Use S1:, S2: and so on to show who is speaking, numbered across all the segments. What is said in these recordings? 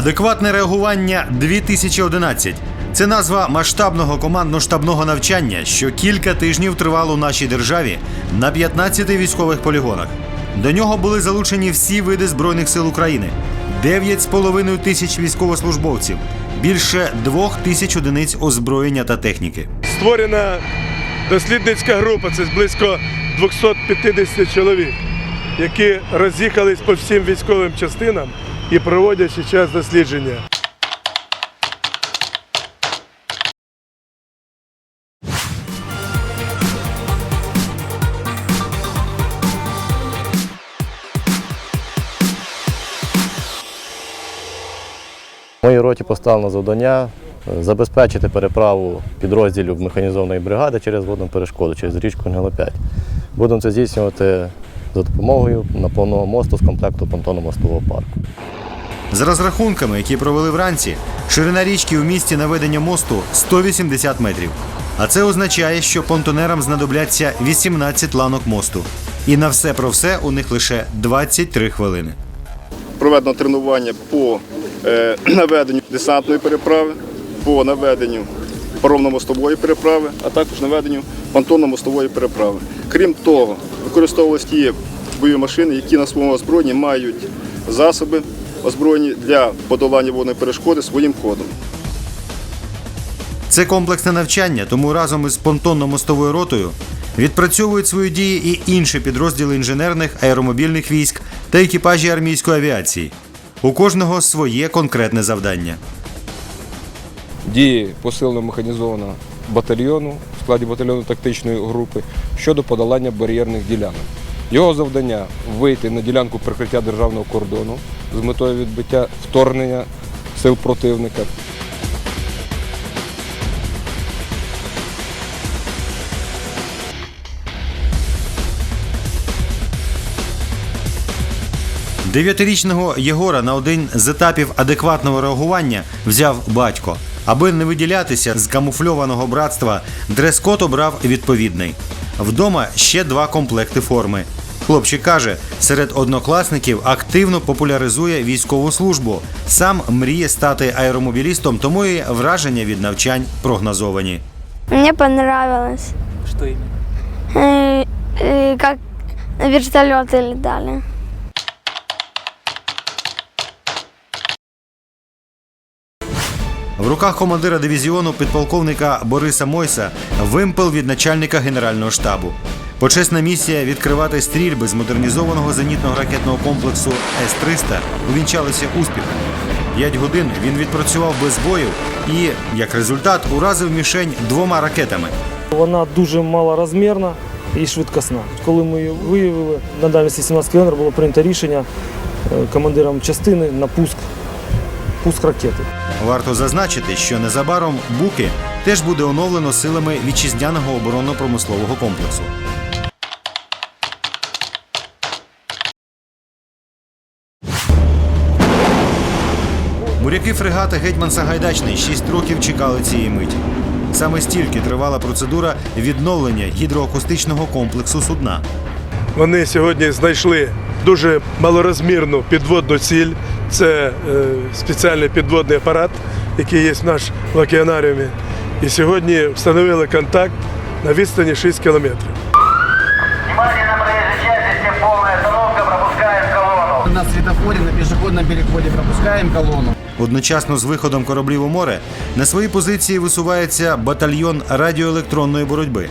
S1: Адекватне реагування 2011 це назва масштабного командно-штабного навчання, що кілька тижнів тривало у нашій державі на 15 військових полігонах. До нього були залучені всі види збройних сил України, 9,5 тисяч військовослужбовців, більше двох тисяч одиниць озброєння та техніки.
S2: Створена дослідницька група, це близько 250 чоловік, які роз'їхались по всім військовим частинам і проводять зараз дослідження.
S3: Моїй роті поставлено завдання е, забезпечити переправу підрозділів механізованої бригади через водну перешкоду, через річку НГЛ-5. Будемо це здійснювати за допомогою наповного мосту з комплекту понтонно-мостового парку.
S1: За розрахунками, які провели вранці, ширина річки у місті наведення мосту 180 метрів. А це означає, що понтонерам знадобляться 18 ланок мосту. І на все про все у них лише 23 хвилини.
S4: проведено тренування по е, наведенню десантної переправи, по наведенню паромно-мостової переправи, а також наведенню понтонно-мостової переправи. Крім того, використовувалися ті бойові машини, які на своєму озброєнні мають засоби озброєні для подолання водної перешкоди своїм ходом.
S1: Це комплексне навчання, тому разом із понтонно-мостовою ротою відпрацьовують свої дії і інші підрозділи інженерних аеромобільних військ та екіпажі армійської авіації. У кожного своє конкретне завдання.
S5: дії посиленого механізованого батальйону в складі батальйону тактичної групи щодо подолання бар'єрних ділянок. Його завдання вийти на ділянку прикриття державного кордону з метою відбиття вторгнення сил противника.
S1: Дев'ятирічного Єгора на один з етапів адекватного реагування взяв батько. Аби не виділятися з камуфльованого братства, дрес-код обрав відповідний. Вдома ще два комплекти форми. Хлопчик каже, серед однокласників активно популяризує військову службу. Сам мріє стати аеромобілістом, тому і враження від навчань прогнозовані.
S6: Мне понравилось,
S7: Что именно?
S6: э, э, как вертолеты летали.
S1: В руках командира дивізіону підполковника Бориса Мойса вимпел від начальника генерального штабу. Почесна місія відкривати стрільби з модернізованого зенітного ракетного комплексу С-300 увінчалися успіхом. П'ять годин він відпрацював без боїв і, як результат, уразив мішень двома ракетами.
S8: Вона дуже малорозмірна і швидкісна. Коли ми її виявили, на дальності 17 км було прийнято рішення е, командиром частини на пуск, пуск ракети.
S1: Варто зазначити, що незабаром Буки теж буде оновлено силами вітчизняного оборонно-промислового комплексу. Моряки фрегата Гетьман Сагайдачний 6 років чекали цієї миті. Саме стільки тривала процедура відновлення гідроакустичного комплексу судна.
S2: Вони сьогодні знайшли дуже малорозмірну підводну ціль. Це е, спеціальний підводний апарат, який є в наш в океанаріумі. І сьогодні встановили контакт на відстані 6 кілометрів.
S9: На колонну.
S7: На светофоре, на пешеходном переходе пропускаем колонну.
S1: Одночасно з виходом кораблів у море на свої позиції висувається батальйон радіоелектронної боротьби.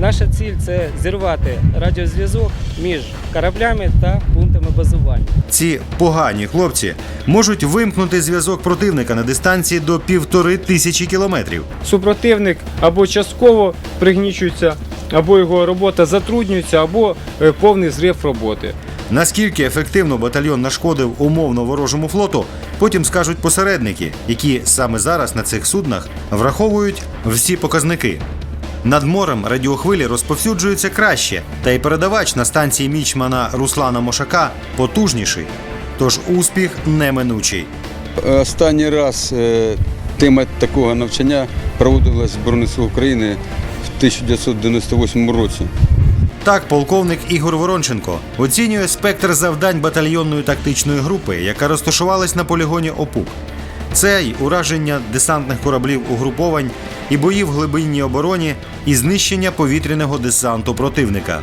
S10: Наша ціль це зірвати радіозв'язок між кораблями та пунктами базування.
S1: Ці погані хлопці можуть вимкнути зв'язок противника на дистанції до півтори тисячі кілометрів.
S10: Супротивник або частково пригнічується, або його робота затруднюється, або е, повний зрив роботи.
S1: Наскільки ефективно батальйон нашкодив умовно ворожому флоту, потім скажуть посередники, які саме зараз на цих суднах враховують всі показники. Над морем радіохвилі розповсюджуються краще, та й передавач на станції мічмана Руслана Мошака потужніший. Тож успіх неминучий.
S11: Останній раз е, тема такого навчання проводилась в Збройних сил України в 1998 році.
S1: Так, полковник Ігор Воронченко оцінює спектр завдань батальйонної тактичної групи, яка розташувалась на полігоні ОПУК. Це й ураження десантних кораблів угруповань, і бої в глибинній обороні, і знищення повітряного десанту противника.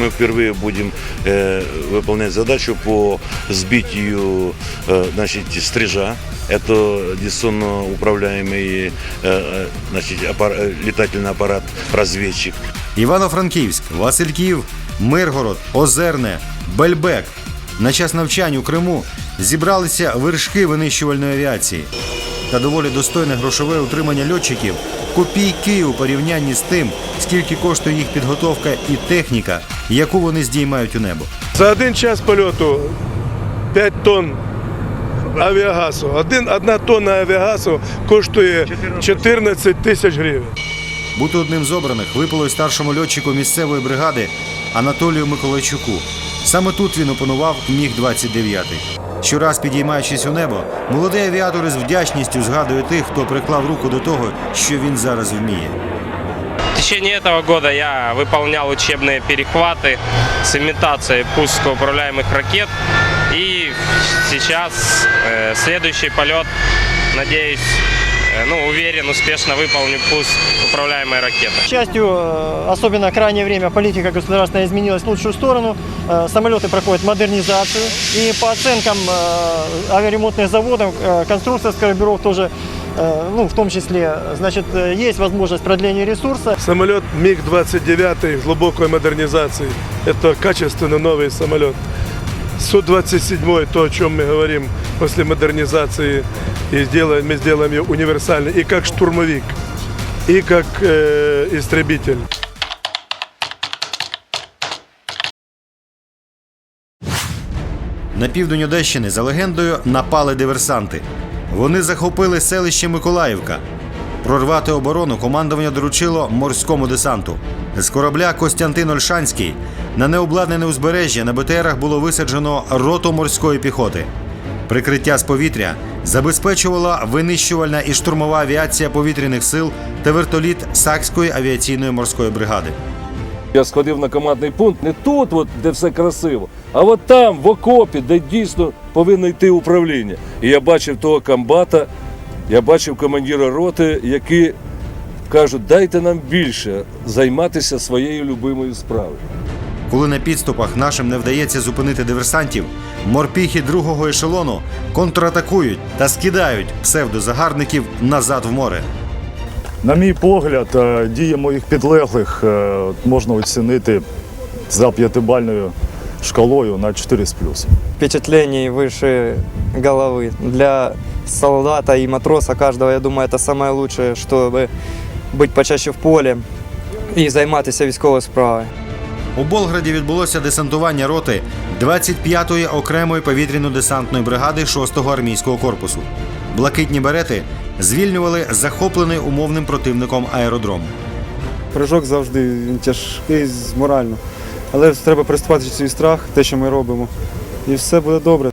S12: Мы впервые будем э, выполнять задачу по сбитию э, значит, стрижа. Это дистанционно управляемый э, э, значит, аппар- э, летательный аппарат разведчик.
S1: Івано-Франківськ, Васильків, Миргород, Озерне, Бельбек. На час навчань у Криму зібралися вершки винищувальної авіації. Та доволі достойне грошове утримання льотчиків копійки у порівнянні з тим, скільки коштує їх підготовка і техніка, яку вони здіймають у небо.
S2: За один час польоту 5 тонн авіагасу. Один, одна тонна авіагасу коштує 14 тисяч гривень.
S1: Бути одним з обраних випало й старшому льотчику місцевої бригади Анатолію Миколайчуку. Саме тут він опанував міг 29 Щораз підіймаючись у небо, молодий авіатор із вдячністю згадує тих, хто приклав руку до того, що він зараз вміє.
S13: Течение этого года я выполнял учебные перехваты с имитацией пуска управляемых ракет. И сейчас э, следующий полет, надеюсь, э, ну, уверен, успешно выполню пуск управляемой ракеты.
S14: К счастью, э, особенно крайнее время политика государственная изменилась в лучшую сторону. Э, Самолеты проходят модернизацию. И по оценкам авиаремонтных заводов, конструкторских бюро тоже, ну, в том числе, значит, э, есть возможность продления ресурса.
S2: Самолет МиГ-29 глубокой модернизации. Это качественно новый самолет. Су-27, то, о чем мы говорим после модернизации, и сделаем, мы сделаем ее универсальной и как штурмовик, и как э, истребитель.
S1: На південь Одещини за легендою напали диверсанти. Вони захопили селище Миколаївка. Прорвати оборону командування доручило морському десанту. З корабля Костянтин Ольшанський на необладнане узбережжя на БТРах було висаджено роту морської піхоти. Прикриття з повітря забезпечувала винищувальна і штурмова авіація повітряних сил та вертоліт Сакської авіаційної морської бригади.
S15: Я сходив на командний пункт не тут, от, де все красиво, а от там, в окопі, де дійсно повинно йти управління. І я бачив того комбата, я бачив командира роти, які кажуть, дайте нам більше займатися своєю любимою справою.
S1: Коли на підступах нашим не вдається зупинити диверсантів, морпіхи другого ешелону контратакують та скидають псевдозагарбників назад в море.
S16: На мій погляд, е, дії моїх підлеглих е, можна оцінити за п'ятибальною шкалою на 4 з плюсом.
S14: Впечатлений выше головы. Для солдата и матроса каждого, я думаю, это самое лучшее, чтобы быть почаще в полі і займатися військовою справою.
S1: У Болграді відбулося десантування роти 25-ї окремої повітряно-десантної бригади 6-го армійського корпусу. Блакитні берети звільнювали захоплений умовним противником аеродром.
S8: Прыжок завжди він тяжкий морально. Але треба приступати свій страх, те, що ми робимо. І все буде добре.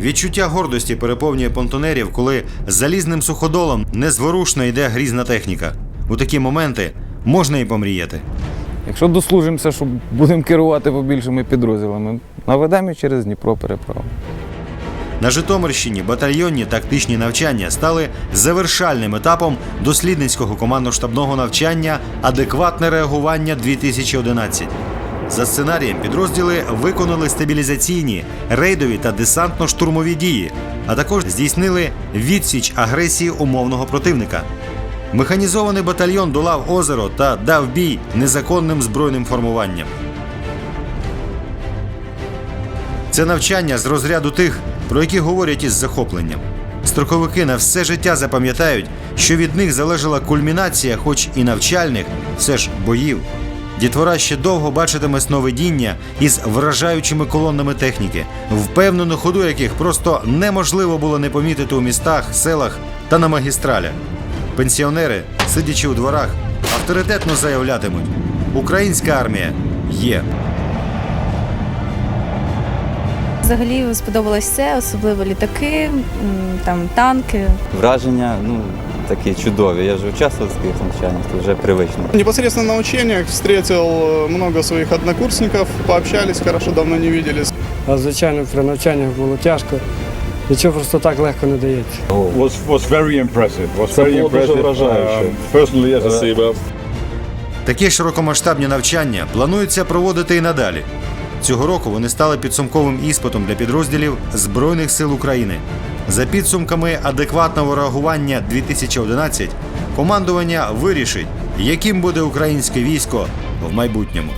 S1: Відчуття гордості переповнює понтонерів, коли залізним суходолом незворушно йде грізна техніка. У такі моменти можна і помріяти.
S10: Якщо дослужимося, що будемо керувати побільшими підрозділами, наведемо через Дніпро переправу.
S1: На Житомирщині батальйонні тактичні навчання стали завершальним етапом дослідницького командно-штабного навчання Адекватне реагування 2011. За сценарієм підрозділи виконали стабілізаційні, рейдові та десантно-штурмові дії, а також здійснили відсіч агресії умовного противника. Механізований батальйон долав озеро та дав бій незаконним збройним формуванням. Це навчання з розряду тих, про які говорять із захопленням. Строковики на все життя запам'ятають, що від них залежала кульмінація, хоч і навчальних, все ж боїв. Дітвора ще довго бачитиме сновидіння із вражаючими колонами техніки, впевнену ходу яких просто неможливо було не помітити у містах, селах та на магістралях. Пенсіонери, сидячи у дворах, авторитетно заявлятимуть: Українська армія є.
S17: Взагалі сподобалось все, особливо літаки, там танки.
S18: Враження ну, такі чудові. Я участвував в таких навчаннях, то вже привично.
S19: Непосредственно на учениях встретил много своих однокурсников, пообщались хорошо, давно не виделись.
S8: А звичайно, при навчаннях було тяжко. Нічого просто так легко не дається.
S16: Was, was very impressive. Was
S15: Це
S16: very
S15: було дуже
S16: impressive.
S15: вражаюче.
S16: Um, personally,
S1: Такі широкомасштабні навчання планується проводити і надалі. Цього року вони стали підсумковим іспитом для підрозділів Збройних сил України. За підсумками адекватного реагування 2011 командування вирішить, яким буде українське військо в майбутньому.